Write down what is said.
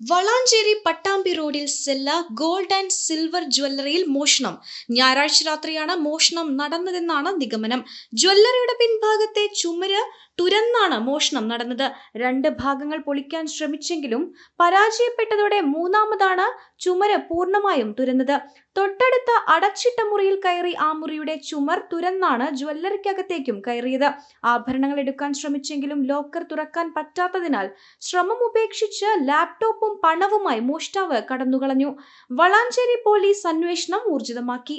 വളാഞ്ചേരി പട്ടാമ്പി റോഡിൽ sella gold and silver ജ്വല്ലറിയിൽ മോഷണം. ഞായറാഴ്ച രാത്രിയാണ് മോഷണം നടന്നതെന്നാണ് നിഗമനം. ജ്വല്ലറിയുടെ പിൻഭാഗത്തെ ചുമര് തുരന്നാണ് മോഷണം നടന്നത്. രണ്ട് ഭാഗങ്ങൾ പൊളിക്കാൻ ശ്രമിച്ചെങ്കിലും പരാജയപ്പെട്ടതോടെ മൂന്നാമതാണ് ചുമര് പൂർണമായും തുരന്നത്. തൊട്ടടുത്ത അടച്ചിട്ട മുറിയിൽ കയറി ആ മുറിയുടെ ചുമർ തുരന്നാണ് ജ്വല്ലറിക്കകത്തേക്കും കയറിയത്. ആഭരണങ്ങൾ എടുക്കാൻ ശ്രമിച്ചെങ്കിലും ലോക്കർ തുറക്കാൻ പറ്റാത്തതിനാൽ ശ്രമം ഉപേക്ഷിച്ച് ലാപ്ടോപ്പും പണവുമായി മോഷ്ടാവ് കടന്നുകളഞ്ഞു. വളാഞ്ചേരി പോലീസ് അന്വേഷണം ഊർജിതമാക്കി.